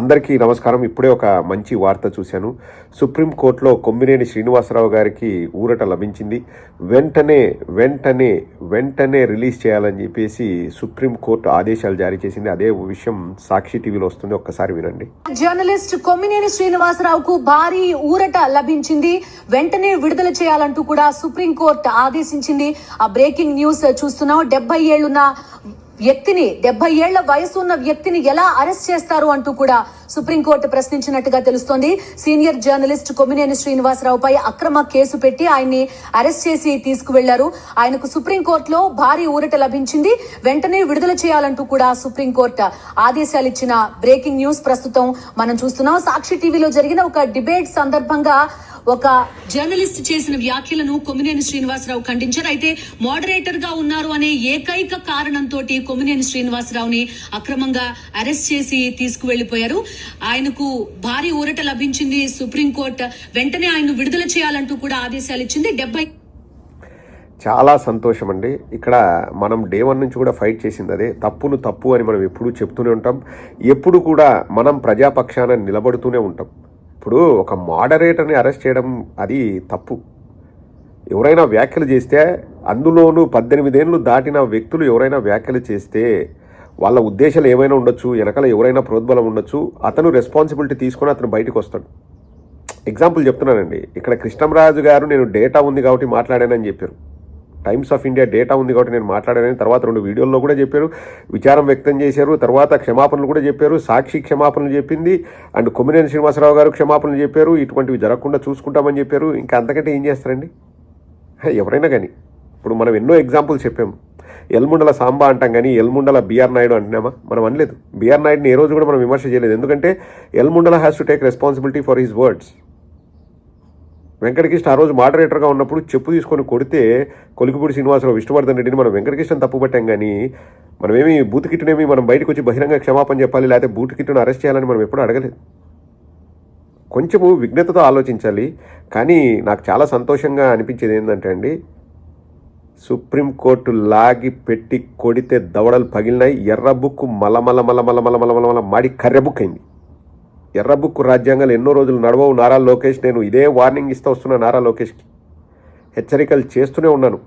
అందరికీ నమస్కారం. ఇప్పుడే ఒక మంచి వార్త చూశాను. సుప్రీంకోర్టులో కొమ్మినేని శ్రీనివాసరావు గారికి ఊరట లభించింది. వెంటనే వెంటనే వెంటనే రిలీజ్ చేయాలని చెప్పేసి సుప్రీంకోర్టు ఆదేశాలు జారీ చేసింది. అదే విషయం సాక్షి టీవీలో వస్తుంది. ఒక్కసారి వినండి. జర్నలిస్ట్ కొమ్మినేని శ్రీనివాసరావుకు భారీ ఊరట లభించింది. వెంటనే విడుదల చేయాలంటూ కూడా సుప్రీంకోర్టు ఆదేశించింది. ఆ బ్రేకింగ్ న్యూస్ చూస్తున్నాం. డెబ్బై ఏళ్ళున్న వ్యక్తిని డెబ్బై ఏళ్ళ వయసు ఉన్న వ్యక్తిని ఎలా అరెస్ట్ చేస్తారు అంటూ కూడా సుప్రీంకోర్టు ప్రశ్నించినట్టుగా తెలుస్తోంది. సీనియర్ జర్నలిస్ట్ కొమ్మినేని శ్రీనివాసరావుపై అక్రమ కేసు పెట్టి ఆయన్ని అరెస్ట్ చేసి తీసుకువెళ్ళారు. ఆయనకు సుప్రీంకోర్టులో భారీ ఊరట లభించింది. వెంటనే విడుదల చేయాలంటూ కూడా సుప్రీంకోర్టు ఆదేశాలు ఇచ్చిన బ్రేకింగ్ న్యూస్ ప్రస్తుతం మనం చూస్తున్నాం. సాక్షి టీవీలో జరిగిన ఒక డిబేట్ సందర్భంగా ఒక జర్నలిస్ట్ చేసిన వ్యాఖ్యలను కొమ్మినేని శ్రీనివాసరావు ఖండించారు. అయితే మోడరేటర్గా ఉన్నారు అనే ఏకైక కారణంతో కొమ్మినేని శ్రీనివాసరావుని అక్రమంగా అరెస్ట్ చేసి తీసుకువెళ్ళిపోయారు ఆయనకు భారీ ఊరట లభించింది సుప్రీంకోర్టు. వెంటనే ఆయన విడుదల చేయాలంటూ కూడా ఆదేశాలు ఇచ్చింది. డెబ్బై చాలా సంతోషం అండి ఇక్కడ మనం డే వన్ నుంచి కూడా ఫైట్ చేసింది అదే. తప్పును తప్పు అని మనం ఎప్పుడూ చెప్తూనే ఉంటాం. ఎప్పుడు కూడా మనం ప్రజాపక్షాన నిలబడుతూనే ఉంటాం. ఇప్పుడు ఒక మోడరేటర్ని అరెస్ట్ చేయడం అది తప్పు. ఎవరైనా వ్యాఖ్యలు చేస్తే అందులోనూ పద్దెనిమిదేళ్ళు దాటిన వ్యక్తులు ఎవరైనా వ్యాఖ్యలు చేస్తే వాళ్ళ ఉద్దేశాలు ఏమైనా ఉండొచ్చు వెనకాల ఎవరైనా ప్రోద్బలం ఉండొచ్చు అతను రెస్పాన్సిబిలిటీ తీసుకొని అతను బయటకు వస్తాడు. ఎగ్జాంపుల్ చెప్తున్నానండి. ఇక్కడ కృష్ణంరాజు గారు నేను డేటా ఉంది కాబట్టి మాట్లాడానని చెప్పారు. టైమ్స్ ఆఫ్ ఇండియా డేటా ఉంది కాబట్టి నేను మాట్లాడానని తర్వాత రెండు వీడియోల్లో కూడా చెప్పారు. విచారం వ్యక్తం చేశారు. తర్వాత క్షమాపణలు కూడా చెప్పారు. సాక్షి క్షమాపణలు చెప్పింది. అండ్ కొమ్మినేని శ్రీనివాసరావు గారు క్షమాపణలు చెప్పారు. ఇటువంటివి జరగకుండా చూసుకుంటామని చెప్పారు. ఇంకా అంతకంటే ఏం చేస్తారండి? ఎవరైనా కానీ. ఇప్పుడు మనం ఎన్నో ఎగ్జాంపుల్స్ చెప్పాము. ఎల్ముండల సాంబా అంటాం కానీ ఎల్ముండల బీఆర్ నాయుడు అంటున్నామా? మనం అనలేదు. బీఆర్ నాయుడుని ఏ రోజు కూడా మనం విమర్శ చేయలేదు. ఎందుకంటే ఎల్ముండల has to take responsibility for his words Venkatakrishna ఆ రోజు మోడరేటర్గా ఉన్నప్పుడు చెప్పు తీసుకొని కొడితే కొలికిపూడి శ్రీనివాసరావు విష్ణువర్ధన్ రెడ్డిని మనం వెంకటకృష్ణ తప్పుపట్టాం కానీ మనమేమి బూత్ కిట్టునేమి మనం బయటకు వచ్చి బహిరంగ క్షమాపణ చెప్పాలి లేకపోతే బూత్ కిట్టును అరెస్ట్ చేయాలని మనం ఎప్పుడూ అడగలేదు కొంచెము విఘ్నతతో ఆలోచించాలి కానీ నాకు చాలా సంతోషంగా అనిపించేది ఏంటంటే అండి సుప్రీంకోర్టు లాగి పెట్టి కొడితే దవడలు పగిలినాయి ఎర్ర బుక్కు మలమల మలమల మలమల మలమల మాడి కర్రె బుక్ అయింది ఎర్రబుక్కు రాజ్యాంగాలు ఎన్నో రోజులు నడవవు. నారా లోకేష్ నేను ఇదే వార్నింగ్ ఇస్తూ వస్తున్నా నారా లోకేష్కి. హెచ్చరికలు చేస్తూనే ఉన్నాను.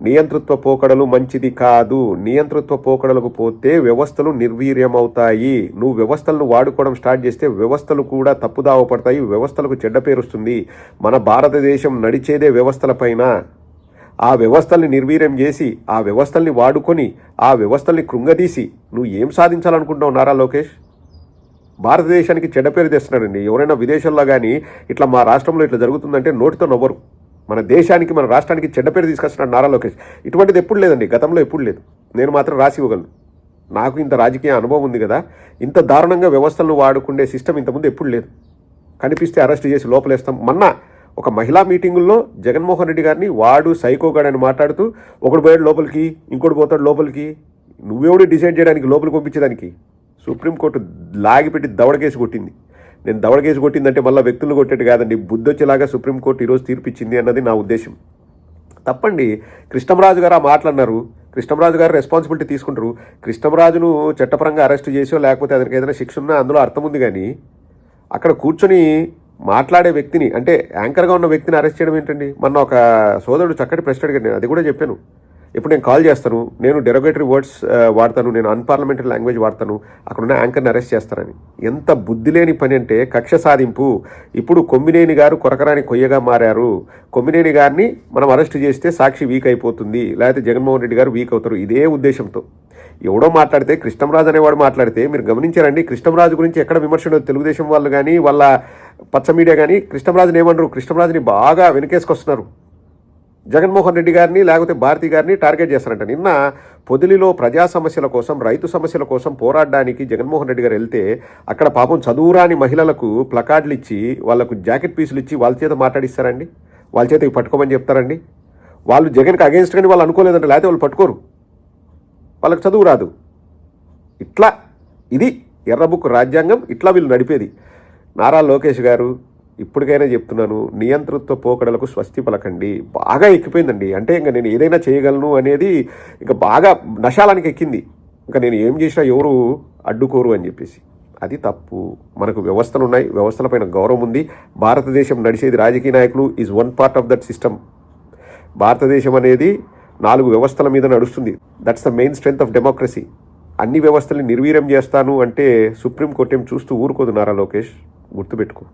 నియంతృత్వ పోకడలు మంచిది కాదు. నియంతృత్వ పోకడలకు పోతే వ్యవస్థలు నిర్వీర్యమవుతాయి. నువ్వు వ్యవస్థలను వాడుకోవడం స్టార్ట్ చేస్తే వ్యవస్థలు కూడా తప్పుదావ పడతాయి. వ్యవస్థలకు చెడ్డ పేరుస్తుంది మన భారతదేశం నడిచేదే వ్యవస్థలపైన ఆ వ్యవస్థల్ని నిర్వీర్యం చేసి ఆ వ్యవస్థల్ని వాడుకొని ఆ వ్యవస్థల్ని కృంగదీసి నువ్వు ఏం సాధించాలనుకుంటావు నారా లోకేష్? భారతదేశానికి చెడ్డ పేరు తెస్తున్నాడండి. ఎవరైనా విదేశాల్లో కానీ ఇట్లా మా రాష్ట్రంలో ఇట్లా జరుగుతుందంటే నోటితో నవ్వరు. మన దేశానికి మన రాష్ట్రానికి చెడ్డ పేరు తీసుకొస్తున్నాడు నారా లోకేష్. ఇటువంటిది ఎప్పుడు లేదండి. గతంలో ఎప్పుడు లేదు. నేను మాత్రం రాసి ఇవ్వగలను. నాకు ఇంత రాజకీయ అనుభవం ఉంది కదా. ఇంత దారుణంగా వ్యవస్థలను వాడుకునే సిస్టమ్ ఇంతకుముందు ఎప్పుడు లేదు. కనిపిస్తే అరెస్ట్ చేసి లోపలేస్తాం. మొన్న ఒక మహిళా మీటింగుల్లో జగన్మోహన్ రెడ్డి గారిని వాడు సైకోగాడు అని మాట్లాడుతూ ఒకడు పోయాడు లోపలికి ఇంకోటి పోతాడు లోపలికి. నువ్వెవడు డిసైడ్ చేయడానికి లోపలికి పంపించేదానికి? సుప్రీంకోర్టు లాగిపెట్టి దవడకేసి కొట్టింది. నేను దవడకేసి కొట్టిందంటే మళ్ళీ వ్యక్తులు కొట్టేట్టు కాదండి. బుద్ధొచ్చేలాగా సుప్రీంకోర్టు ఈరోజు తీర్పిచ్చింది అన్నది నా ఉద్దేశం. తప్పండి. కృష్ణంరాజు గారు ఆ మాటలన్నారు. కృష్ణంరాజు గారు రెస్పాన్సిబిలిటీ తీసుకుంటారు. కృష్ణంరాజును చట్టపరంగా అరెస్ట్ చేసో లేకపోతే అతనికి ఏదైనా శిక్ష ఉన్నా అందులో అర్థం ఉంది కానీ అక్కడ కూర్చొని మాట్లాడే వ్యక్తిని అంటే యాంకర్గా ఉన్న వ్యక్తిని అరెస్ట్ చేయడం ఏంటండి? మొన్న ఒక సోదరుడు చక్కటి ప్రశ్న అడిగాడు. నేను అది కూడా చెప్పాను. ఇప్పుడు నేను కాల్ చేస్తాను నేను డెరోగేటరీ వర్డ్స్ వాడతాను నేను అన్పార్లమెంటరీ లాంగ్వేజ్ వాడతాను అక్కడ ఉన్న యాంకర్ని అరెస్ట్ చేస్తానని ఎంత బుద్ధి లేని పని అంటే కక్ష సాధింపు. ఇప్పుడు కొమ్మినేని గారు కొరకరాని కొయ్యగా మారారు. కొమ్మినేని గారిని మనం అరెస్ట్ చేస్తే సాక్షి వీక్ అయిపోతుంది. లేకపోతే జగన్మోహన్ రెడ్డి గారు వీక్ అవుతారు. ఇదే ఉద్దేశంతో. ఎవడో మాట్లాడితే కృష్ణంరాజు అనేవాడు మాట్లాడితే మీరు గమనించారండి కృష్ణంరాజు గురించి ఎక్కడ విమర్శలు తెలుగుదేశం వాళ్ళు కానీ వాళ్ళ పచ్చ మీడియా కానీ కృష్ణంరాజుని ఏమనరు కృష్ణంరాజుని బాగా వెనకేసుకొస్తున్నారు. జగన్మోహన్ రెడ్డి గారిని లేకపోతే భారతి గారిని టార్గెట్ చేస్తారంట. నిన్న పొదిలిలో ప్రజా సమస్యల కోసం రైతు సమస్యల కోసం పోరాడడానికి జగన్మోహన్ రెడ్డి గారు వెళ్తే అక్కడ పాపం చదువురాని మహిళలకు ప్లకార్డులు ఇచ్చి వాళ్ళకు జాకెట్ పీసులు ఇచ్చి వాళ్ళ చేత మాట్లాడిస్తారండి. వాళ్ళ చేత పట్టుకోమని చెప్తారండి. వాళ్ళు జగన్కి అగేన్స్ట్ కానీ వాళ్ళు అనుకోలేదంటే లేకపోతే వాళ్ళు పట్టుకోరు. వాళ్ళకి చదువు రాదు. ఇట్లా ఇది ఎర్రబుక్ రాజ్యాంగం ఇట్లా వీళ్ళు నడిపేది. నారా లోకేష్ గారు ఇప్పటికైనా చెప్తున్నాను నియంతృత్వ పోకడలకు స్వస్తి పలకండి. బాగా ఎక్కిపోయిందండి. అంటే ఇంకా నేను ఏదైనా చేయగలను అనేది ఇంకా బాగా నశాలానికి ఎక్కింది. ఇంకా నేను ఏం చేసినా ఎవరు అడ్డుకోరు అని చెప్పేసి. అది తప్పు. మనకు వ్యవస్థలు ఉన్నాయి. వ్యవస్థలపైన గౌరవం ఉంది. భారతదేశం నడిచేది రాజకీయ నాయకులు is one part of that system భారతదేశం అనేది నాలుగు వ్యవస్థల మీద నడుస్తుంది. That's the main strength of democracy అన్ని వ్యవస్థల్ని నిర్వీర్యం చేస్తాను అంటే సుప్రీంకోర్టు ఏం చూస్తూ ఊరుకోదు నారా లోకేష్. గుర్తుపెట్టుకో.